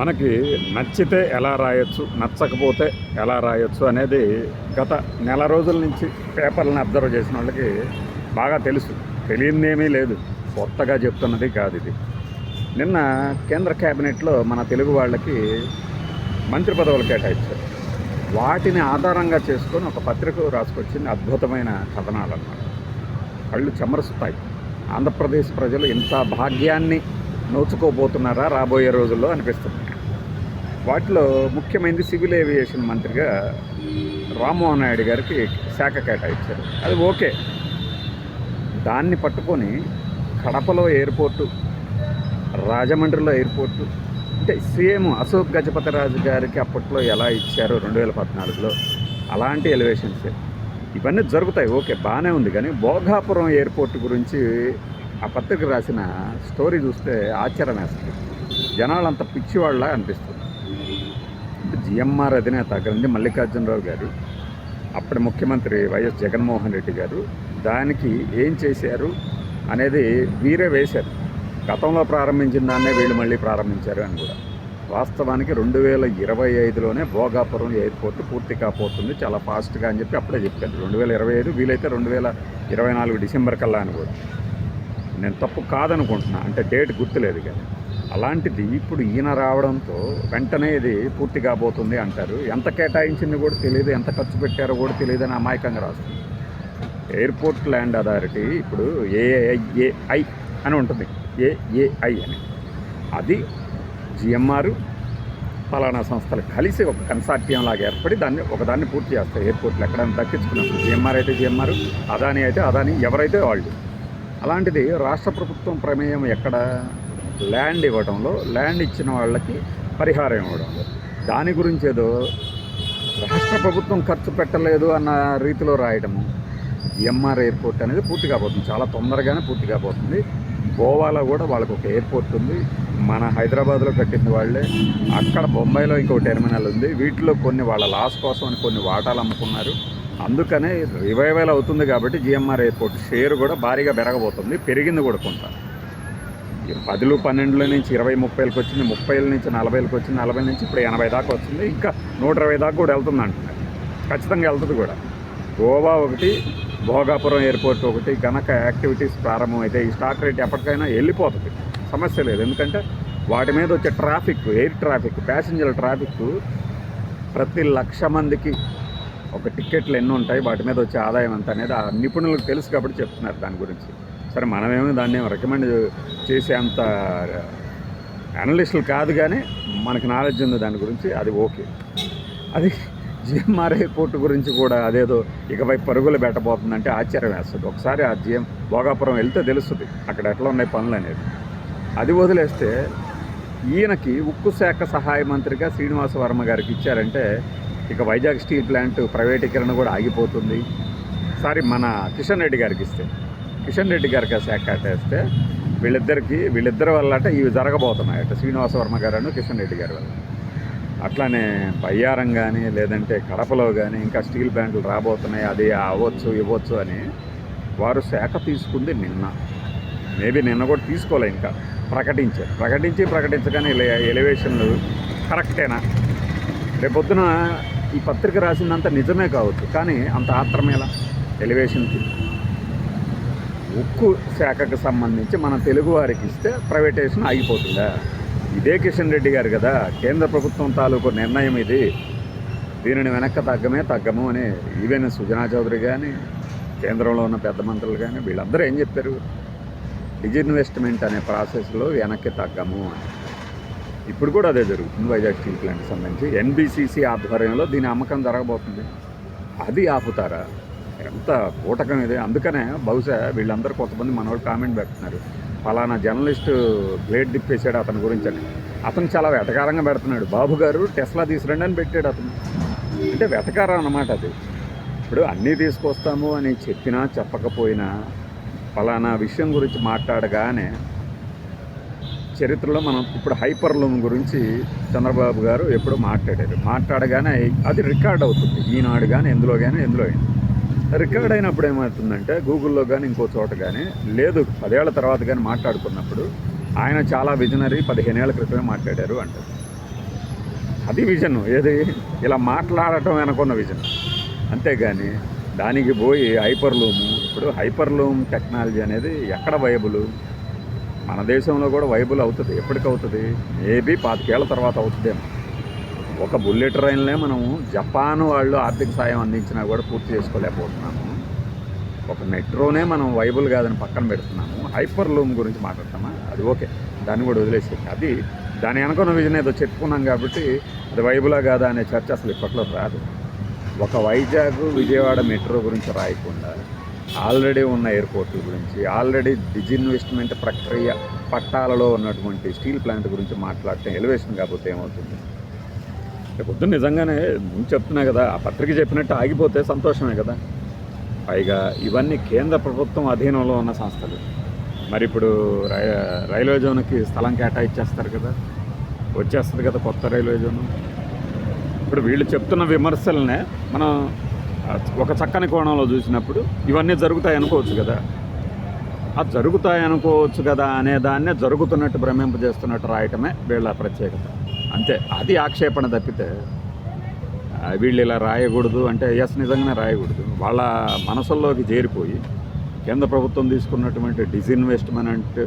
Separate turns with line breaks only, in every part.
మనకి నచ్చితే ఎలా రాయొచ్చు నచ్చకపోతే ఎలా రాయొచ్చు అనేది గత నెల రోజుల నుంచి పేపర్లను అబ్జర్వ్ చేసిన వాళ్ళకి బాగా తెలుసు. తెలియనిదేమీ లేదు. కొత్తగా చెప్తున్నది కాదు ఇది. నిన్న కేంద్ర కేబినెట్లో మన తెలుగు వాళ్ళకి మంత్రి పదవులు కేటాయించారు. వాటిని ఆధారంగా చేసుకొని ఒక పత్రిక రాసుకొచ్చింది అద్భుతమైన కథనాలు అన్నమాట. కళ్ళు చెమరుస్తాయి. ఆంధ్రప్రదేశ్ ప్రజలు ఇంత భాగ్యాన్ని నోచుకోబోతున్నారా రాబోయే రోజుల్లో అనిపిస్తుంది. వాటిలో ముఖ్యమైనది సివిల్ ఏవియేషన్ మంత్రిగా రామ్మోహన్ నాయుడు గారికి శాఖ కేటాయించారు. అది ఓకే. దాన్ని పట్టుకొని కడపలో ఎయిర్పోర్టు రాజమండ్రిలో ఎయిర్పోర్టు అంటే సేమ్ అశోక్ గజపతిరాజు గారికి అప్పట్లో ఎలా ఇచ్చారో రెండు వేల పద్నాలుగులో అలాంటి ఎలివేషన్స్. ఇవన్నీ జరుగుతాయి. ఓకే బాగానే ఉంది. కానీ భోగాపురం ఎయిర్పోర్ట్ గురించి ఆ పత్రిక రాసిన స్టోరీ చూస్తే ఆశ్చర్యం వేస్తుంది జనాలంత పిచ్చివాళ్ళ అనిపిస్తుంది. జిఎంఆర్ అధినేత గ్రంథి మల్లికార్జునరావు గారు అప్పటి ముఖ్యమంత్రి వైఎస్ జగన్మోహన్ రెడ్డి గారు దానికి ఏం చేశారు అనేది వీరే వేశారు. గతంలో ప్రారంభించిన దాన్నే వీళ్ళు మళ్ళీ ప్రారంభించారు అని కూడా. వాస్తవానికి రెండు వేల ఇరవై ఐదులోనే భోగాపురం ఎయిర్పోర్ట్ పూర్తి కాపోతుంది చాలా ఫాస్ట్గా అని చెప్పి అప్పుడే చెప్పారు. రెండు వేల ఇరవై ఐదు వీలైతే రెండు వేల ఇరవై నాలుగు డిసెంబర్ కల్లా అని కూడా. నేను తప్పు కాదనుకుంటున్నా అంటే డేట్ గుర్తులేదు కానీ. అలాంటిది ఇప్పుడు ఈయన రావడంతో వెంటనే ఇది పూర్తి కాబోతుంది అంటారు. ఎంత కేటాయించింది కూడా తెలియదు ఎంత ఖర్చు పెట్టారో కూడా తెలియదు అని అమాయకంగా రాస్తుంది. ఎయిర్పోర్ట్ ల్యాండ్ అథారిటీ ఇప్పుడు ఏఐఏఐ అని ఉంటుంది. ఏఏఐ అని. అది జిఎంఆర్ ఫలానా సంస్థలు కలిసి ఒక కన్సార్టియం లాగా ఏర్పడి దాన్ని ఒకదాన్ని పూర్తి చేస్తాయి. ఎయిర్పోర్ట్లు ఎక్కడైనా దక్కించుకున్నప్పుడు జిఎంఆర్ అయితే జిఎంఆర్ అదాని అయితే అదాని ఎవరైతే వాళ్ళు. అలాంటిది రాష్ట్ర ప్రభుత్వం ప్రమేయం ఎక్కడ? ల్యాండ్ ఇవ్వడంలో ల్యాండ్ ఇచ్చిన వాళ్ళకి పరిహారం ఇవ్వడంలో దాని గురించి ఏదో రాష్ట్ర ప్రభుత్వం ఖర్చు పెట్టలేదు అన్న రీతిలో రాయడము జిఎంఆర్ ఎయిర్పోర్ట్ అనేది పూర్తి కాబోతుంది చాలా తొందరగానే పూర్తి కాబోతుంది గోవాలో కూడా వాళ్ళకు ఒక ఎయిర్పోర్ట్ ఉంది. మన హైదరాబాద్లో కట్టింది వాళ్ళే. అక్కడ బొంబాయిలో ఇంకో టెర్మినల్ ఉంది. వీటిలో కొన్ని వాళ్ళ లాస్ కోసం అని కొన్ని వాటాలు అమ్ముకున్నారు. అందుకనే రివైవల్ అవుతుంది కాబట్టి జిఎంఆర్ ఎయిర్పోర్ట్ షేర్ కూడా భారీగా పెరగబోతుంది. పెరిగింది కూడా కొంత. పదులు పన్నెండుల నుంచి ఇరవై ముప్పైలకు వచ్చింది ముప్పైల నుంచి నలభైలకు వచ్చింది నలభై నుంచి ఇప్పుడు ఎనభై దాకా వచ్చింది. ఇంకా నూట ఇరవై దాకా కూడా వెళ్తుంది అంటున్నారు ఖచ్చితంగా వెళ్తుంది కూడా. గోవా ఒకటి భోగాపురం ఎయిర్పోర్ట్ ఒకటి గనక యాక్టివిటీస్ ప్రారంభమైతే ఈ స్టాక్ రేట్ ఎప్పటికైనా వెళ్ళిపోతుంది. సమస్య లేదు. ఎందుకంటే వాటి మీద వచ్చే traffic air traffic passenger traffic ప్రతి లక్ష మందికి ఒక టికెట్లు ఎన్ని ఉంటాయి వాటి మీద వచ్చే ఆదాయం ఎంత అనేది ఆ నిపుణులకు తెలుసు కాబట్టి చెప్తున్నారు దాని గురించి. సరే మనమేమో దాన్ని ఏమో రికమెండ్ చేసే అంత అనలిస్టులు కాదు కానీ మనకి నాలెడ్జ్ ఉంది దాని గురించి అది ఓకే. అది జిఎంఆర్ఐ కోర్టు గురించి కూడా అదేదో ఇకపై పరుగులు పెట్టబోతుందంటే ఆశ్చర్యం వేస్తుంది. ఒకసారి ఆ జిఎం భోగాపురం వెళ్తే తెలుస్తుంది అక్కడ ఎట్లా ఉన్నాయి పనులు అనేది. అది వదిలేస్తే ఈయనకి ఉక్కు శాఖ సహాయ మంత్రిగా శ్రీనివాస వర్మ గారికి ఇచ్చారంటే ఇక వైజాగ్ స్టీల్ ప్లాంట్ ప్రైవేటీకరణ కూడా ఆగిపోతుంది. సారీ మన కిషన్ రెడ్డి గారికి ఇస్తే. కిషన్ రెడ్డి గారికి శాఖ కట్టేస్తే వీళ్ళిద్దరికి వీళ్ళిద్దరి వల్ల అంటే ఇవి జరగబోతున్నాయి అట శ్రీనివాస వర్మ గారు కిషన్ రెడ్డి గారి వల్ల. అట్లానే బయ్యారం కానీ లేదంటే కడపలో కానీ ఇంకా స్టీల్ ప్లాంట్లు రాబోతున్నాయి అది అవ్వచ్చు ఇవ్వచ్చు అని వారు శాఖ తీసుకుంది నిన్న. మేబీ నిన్న కూడా తీసుకోలే ఇంకా. ప్రకటించారు ప్రకటించి ప్రకటించగానే ఎలివేషన్లు కరెక్టేనా? రేపొద్దున ఈ పత్రిక రాసిందంతా నిజమే కావచ్చు కానీ అంత ఆత్రమేలా ఎలివేషన్కి ఉక్కు శాఖకు సంబంధించి మన తెలుగువారికి ఇస్తే ప్రైవేటైజేషన్ ఆగిపోతుందా? ఇదే కిషన్ రెడ్డి గారు కదా కేంద్ర ప్రభుత్వం తాలూకు నిర్ణయం ఇది. దీనిని వెనక్కి తగ్గమే తగ్గము అని ఈవెన్ సుజనా చౌదరి కానీ కేంద్రంలో ఉన్న పెద్ద మంత్రులు కానీ వీళ్ళందరూ ఏం చెప్పారు? డిజిన్వెస్ట్మెంట్ అనే ప్రాసెస్లో వెనక్కి తగ్గము అని. ఇప్పుడు కూడా అదే జరుగుతుంది వైజాగ్ స్టీల్ ప్లాంట్కి సంబంధించి. ఎన్బిసిసి ఆధ్వర్యంలో దీని అమ్మకం జరగబోతుంది. అది ఆపుతారా? ఎంత కూటకం ఇది. అందుకనే బహుశా వీళ్ళందరూ కొంతమంది మనవాళ్ళు కామెంట్ పెడుతున్నారు. ఫలానా జర్నలిస్టు బ్లేడ్ తిప్పేశాడు అతని గురించి అని. అతను చాలా వెటకారంగా పెడుతున్నాడు. బాబు గారు టెస్లా తీసుకురండి అని పెట్టాడు అతను. అంటే వెటకారం అన్నమాట అది. ఇప్పుడు అన్నీ తీసుకొస్తాము అని చెప్పినా చెప్పకపోయినా ఫలానా విషయం గురించి మాట్లాడగానే చరిత్రలో మనం ఇప్పుడు హైపర్ లూమ్ గురించి చంద్రబాబు గారు ఎప్పుడో మాట్లాడారు. మాట్లాడగానే అది రికార్డ్ అవుతుంది. ఈనాడు కానీ ఎందులో కానీ ఎందులో అయినా. రికార్డ్ అయినప్పుడు ఏమవుతుందంటే గూగుల్లో కానీ ఇంకో చోట కానీ లేదు పదేళ్ళ తర్వాత కానీ మాట్లాడుకున్నప్పుడు ఆయన చాలా విజనరీ పదిహేనేళ్ళ క్రితమే మాట్లాడారు అంటారు. అది విజన్ ఏది? ఇలా మాట్లాడటం వెనకున్న విజన్. అంతేగాని దానికి పోయి హైపర్లూము ఇప్పుడు హైపర్ లూమ్ టెక్నాలజీ అనేది ఎక్కడ వైబుల్? మన దేశంలో కూడా వైబుల్ అవుతుంది. ఎప్పటికవుతుంది? మేబీ పాతికేళ్ళ తర్వాత అవుతుందేమో. ఒక బుల్లెట్ ట్రైన్లే మనము జపాన్ వాళ్ళు ఆర్థిక సాయం అందించినా కూడా పూర్తి చేసుకోలేకపోతున్నాము. ఒక మెట్రోనే మనం వైబుల్ కాదని పక్కన పెడుతున్నాము. హైపర్ లూమ్ గురించి మాట్లాడతామా? అది ఓకే. దాన్ని కూడా వదిలేసి అది దాని వెనకున్న విజన్ ఏదో చెప్పుకున్నాం కాబట్టి అది వైబులా కాదా అనే చర్చ అసలు ఇప్పట్లో రాదు. ఒక వైజాగ్ విజయవాడ మెట్రో గురించి రాయకుండా ఆల్రెడీ ఉన్న ఎయిర్పోర్ట్ గురించి ఆల్రెడీ డిజిన్వెస్ట్మెంట్ ప్రక్రియ పట్టాలలో ఉన్నటువంటి స్టీల్ ప్లాంట్ గురించి మాట్లాడటం ఎలివేషన్ కాకపోతే ఏమవుతుంది? రేపు పొద్దున్న నిజంగానే ముందు చెప్తున్నా కదా ఆ పత్రిక చెప్పినట్టు ఆగిపోతే సంతోషమే కదా. పైగా ఇవన్నీ కేంద్ర ప్రభుత్వం అధీనంలో ఉన్న సంస్థలు. మరి ఇప్పుడు రై రైల్వే జోన్కి స్థలం కేటాయించేస్తారు కదా. వచ్చేస్తుంది కదా కొత్త రైల్వే జోన్. ఇప్పుడు వీళ్ళు చెప్తున్న విమర్శలనే మనం ఒక చక్కని కోణంలో చూసినప్పుడు ఇవన్నీ జరుగుతాయి అనుకోవచ్చు కదా. ఆ జరుగుతాయి అనుకోవచ్చు కదా అనే దాన్నే జరుగుతున్నట్టు భ్రమింపజేస్తున్నట్టు రాయటమే వీళ్ళ ప్రత్యేకత. అంతే. అది ఆక్షేపణ తప్పితే వీళ్ళు ఇలా రాయకూడదు అంటే ఎస్ నిజంగానే రాయకూడదు. వాళ్ళ మనసుల్లోకి చేరిపోయి కేంద్ర ప్రభుత్వం తీసుకున్నటువంటి డిజిన్వెస్ట్మెంట్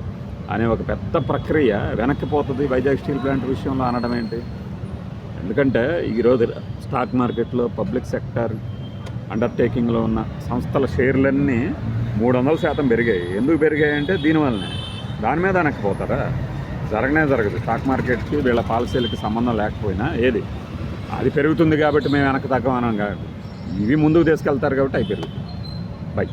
అనే ఒక పెద్ద ప్రక్రియ వెనక్కిపోతుంది వైజాగ్ స్టీల్ ప్లాంట్ విషయంలో అనడం ఏంటి? ఎందుకంటే ఈరోజు స్టాక్ మార్కెట్లో పబ్లిక్ సెక్టర్ అండర్టేకింగ్లో ఉన్న సంస్థల షేర్లన్నీ మూడు వందల శాతం పెరిగాయి. ఎందుకు పెరిగాయి అంటే దీనివల్లనే. దాని మీద వెనక్కిపోతారా జరగనే జరగదు. స్టాక్ మార్కెట్కి వీళ్ళ పాలసీలకి సంబంధం లేకపోయినా ఏది? అది పెరుగుతుంది కాబట్టి మేము వెనక్కి తగ్గమనం కాదు ఇవి ముందుకు తీసుకెళ్తారు కాబట్టి అవి పెరుగుతుంది బై.